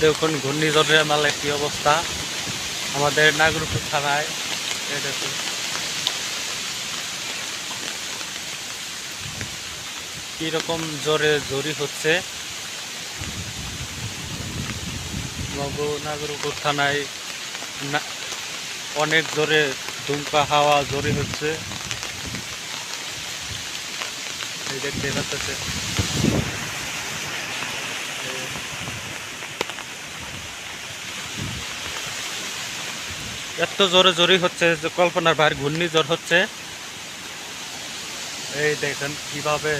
দেখুন, ঘূর্ণিঝড়ের মালে কি অবস্থা? আমাদের নাগরপুর থানায় দেখুন। কীরকম জোরে জরি হচ্ছে? নাগরপুর থানায় অনেক জোরে ধুমকা, হাওয়া জোরে হচ্ছে। দেখতে পাচ্ছে এত জোরে জোরে হচ্ছে, যে কল্পনার বাইরে ঘূর্ণিঝড় হচ্ছে। এই দেখেন কীভাবে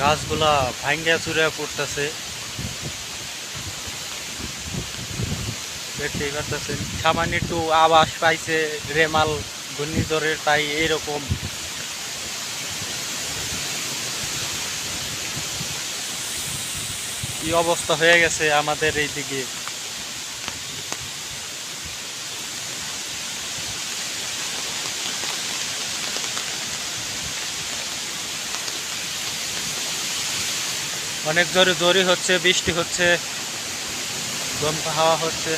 গাছগুলা ভাঙ্গা চুরে পড়তেছে। দেখতেই পারতেছেন, সামান্য একটু আবাস পাইছে, রেমাল ঘূর্ণিঝড়ের তাই এইরকম। কি অবস্থা হয়ে গেছে আমাদের এই দিকে অনেক জোরে জোরে হচ্ছে বৃষ্টি হচ্ছে দমকা হাওয়া হচ্ছে।